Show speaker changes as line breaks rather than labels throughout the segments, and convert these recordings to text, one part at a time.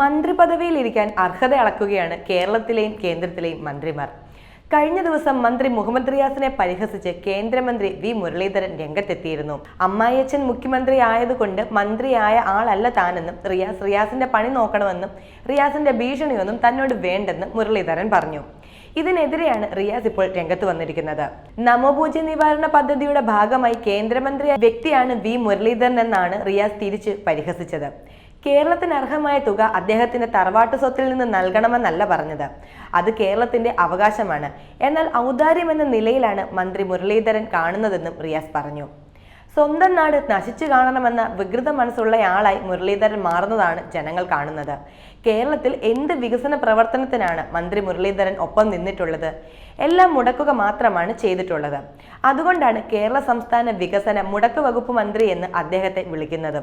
മന്ത്രി പദവിയിലിരിക്കാൻ അർഹത അളക്കുകയാണ് കേരളത്തിലെയും കേന്ദ്രത്തിലെയും മന്ത്രിമാർ. കഴിഞ്ഞ ദിവസം മന്ത്രി മുഹമ്മദ് റിയാസിനെ പരിഹസിച്ച് കേന്ദ്രമന്ത്രി വി മുരളീധരൻ രംഗത്തെത്തിയിരുന്നു. അമ്മായിയച്ഛൻ മുഖ്യമന്ത്രി ആയതുകൊണ്ട് മന്ത്രിയായ ആളല്ല താനെന്നും റിയാസ് റിയാസിന്റെ പണി നോക്കണമെന്നും റിയാസിന്റെ ഭീഷണിയൊന്നും തന്നോട് വേണ്ടെന്നും മുരളീധരൻ പറഞ്ഞു. ഇതിനെതിരെയാണ് റിയാസ് ഇപ്പോൾ രംഗത്ത് വന്നിരിക്കുന്നത്. നമോപൂജ്യ നിവാരണ പദ്ധതിയുടെ ഭാഗമായി കേന്ദ്രമന്ത്രി വ്യക്തിയാണ് വി മുരളീധരൻ എന്നാണ് റിയാസ് തിരിച്ച് പരിഹസിച്ചത്. കേരളത്തിന് അർഹമായ തുക അദ്ദേഹത്തിന്റെ തറവാട്ട് സ്വത്തിൽ നിന്ന് നൽകണമെന്നല്ല പറഞ്ഞത്. അത് കേരളത്തിന്റെ അവകാശമാണ്. എന്നാൽ ഔദാര്യം എന്ന നിലയിലാണ് മന്ത്രി മുരളീധരൻ കാണുന്നതെന്നും റിയാസ് പറഞ്ഞു. സ്വന്തം നാട് നശിച്ചു കാണണമെന്ന വികൃത മനസ്സുള്ളയാളായി മുരളീധരൻ മാറുന്നതാണ് ജനങ്ങൾ കാണുന്നത്. കേരളത്തിൽ എന്ത് വികസന പ്രവർത്തനത്തിനാണ് മന്ത്രി മുരളീധരൻ ഒപ്പം നിന്നിട്ടുള്ളത്? എല്ലാം മുടക്കുക മാത്രമാണ് ചെയ്തിട്ടുള്ളത്. അതുകൊണ്ടാണ് കേരള സംസ്ഥാന വികസന മുടക്ക് വകുപ്പ് മന്ത്രി എന്ന് അദ്ദേഹത്തെ വിളിക്കുന്നത്.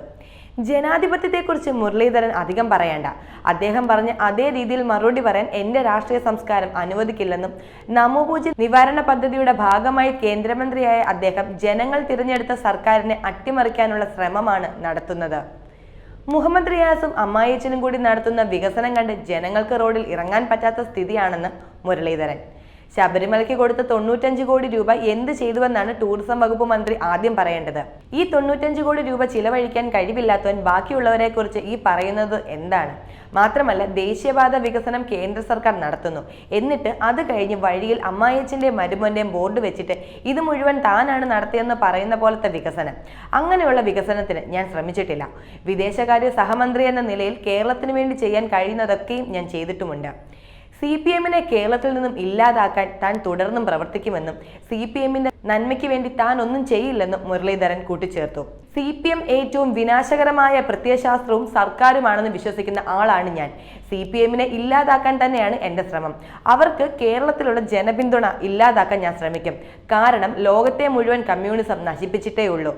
ജനാധിപത്യത്തെക്കുറിച്ച് മുരളീധരൻ അധികം പറയേണ്ട. അദ്ദേഹം പറഞ്ഞ അതേ രീതിയിൽ മറുപടി പറയാൻ എന്റെ രാഷ്ട്രീയ സംസ്കാരം അനുവദിക്കില്ലെന്നും നമോപൂജ നിവാരണ പദ്ധതിയുടെ ഭാഗമായി കേന്ദ്രമന്ത്രിയായ അദ്ദേഹം ജനങ്ങൾ തിരഞ്ഞെടുത്ത സർക്കാരിനെ അട്ടിമറിക്കാനുള്ള ശ്രമമാണ് നടത്തുന്നത്. മുഹമ്മദ് റിയാസും അമ്മായിച്ചനും കൂടി നടത്തുന്ന വികസനം കണ്ട് ജനങ്ങൾക്ക് റോഡിൽ ഇറങ്ങാൻ പറ്റാത്ത സ്ഥിതിയാണെന്ന് മുരളീധരൻ. ശബരിമലയ്ക്ക് കൊടുത്ത തൊണ്ണൂറ്റഞ്ച് കോടി രൂപ എന്ത് ചെയ്തുവെന്നാണ് ടൂറിസം വകുപ്പ് മന്ത്രി ആദ്യം പറയേണ്ടത്. ഈ തൊണ്ണൂറ്റഞ്ച് കോടി രൂപ ചിലവഴിക്കാൻ കഴിവില്ലാത്തവൻ ബാക്കിയുള്ളവരെ കുറിച്ച് ഈ പറയുന്നത് എന്താണ്? മാത്രമല്ല ദേശീയപാത വികസനം കേന്ദ്ര സർക്കാർ നടത്തുന്നു. എന്നിട്ട് അത് കഴിഞ്ഞ് വഴിയിൽ അമ്മായച്ചന്റെ മരുമോന്റെയും ബോർഡ് വെച്ചിട്ട് ഇത് മുഴുവൻ താനാണ് നടത്തിയെന്ന് പറയുന്ന പോലത്തെ വികസനം. അങ്ങനെയുള്ള വികസനത്തിന് ഞാൻ ശ്രമിച്ചിട്ടില്ല. വിദേശകാര്യ സഹമന്ത്രി എന്ന നിലയിൽ കേരളത്തിന് വേണ്ടി ചെയ്യാൻ കഴിയുന്നതൊക്കെയും ഞാൻ ചെയ്തിട്ടുമുണ്ട്. സി പി എമ്മിനെ കേരളത്തിൽ നിന്നും ഇല്ലാതാക്കാൻ താൻ തുടർന്നും പ്രവർത്തിക്കുമെന്നും സി പി എമ്മിന്റെ നന്മയ്ക്ക് വേണ്ടി താൻ ഒന്നും ചെയ്യില്ലെന്ന് മുരളീധരൻ കൂട്ടിച്ചേർത്തു. സി പി എം ഏറ്റവും വിനാശകരമായ പ്രത്യയശാസ്ത്രവും സർക്കാരുമാണെന്ന് വിശ്വസിക്കുന്ന ആളാണ് ഞാൻ. സി പി എമ്മിനെ ഇല്ലാതാക്കാൻ തന്നെയാണ് എന്റെ ശ്രമം. അവർക്ക് കേരളത്തിലുള്ള ജനപിന്തുണ ഇല്ലാതാക്കാൻ ഞാൻ ശ്രമിക്കും. കാരണം ലോകത്തെ മുഴുവൻ കമ്മ്യൂണിസം നശിപ്പിച്ചിട്ടേ ഉള്ളൂ.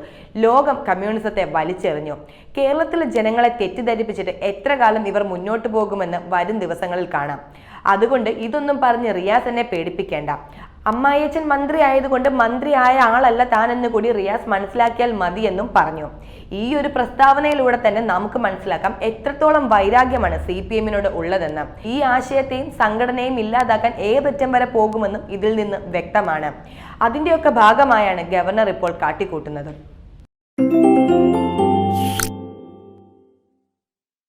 ലോകം കമ്മ്യൂണിസത്തെ വലിച്ചെറിഞ്ഞു. കേരളത്തിലെ ജനങ്ങളെ തെറ്റിദ്ധരിപ്പിച്ചിട്ട് എത്ര കാലം ഇവർ മുന്നോട്ട് പോകുമെന്ന് വരും ദിവസങ്ങളിൽ കാണാം. അതുകൊണ്ട് ഇതൊന്നും പറഞ്ഞ് റിയാസ് എന്നെ പേടിപ്പിക്കേണ്ട. അമ്മായിയച്ചൻ മന്ത്രി ആയതുകൊണ്ട് മന്ത്രിയായ ആളല്ല താനെന്ന് കൂടി റിയാസ് മനസ്സിലാക്കിയാൽ മതി എന്നും പറഞ്ഞു. ഈ ഒരു പ്രസ്താവനയിലൂടെ തന്നെ നമുക്ക് മനസ്സിലാക്കാം എത്രത്തോളം വൈരാഗ്യമാണ് സി പി എമ്മിനോട് ഉള്ളതെന്ന്. ഈ ആശയത്തെയും സംഘടനയും ഇല്ലാതാക്കാൻ ഏതറ്റം വരെ പോകുമെന്നും ഇതിൽ നിന്ന് വ്യക്തമാണ്. അതിന്റെയൊക്കെ ഭാഗമായാണ് ഗവർണർ ഇപ്പോൾ കാട്ടിക്കൂട്ടുന്നത്.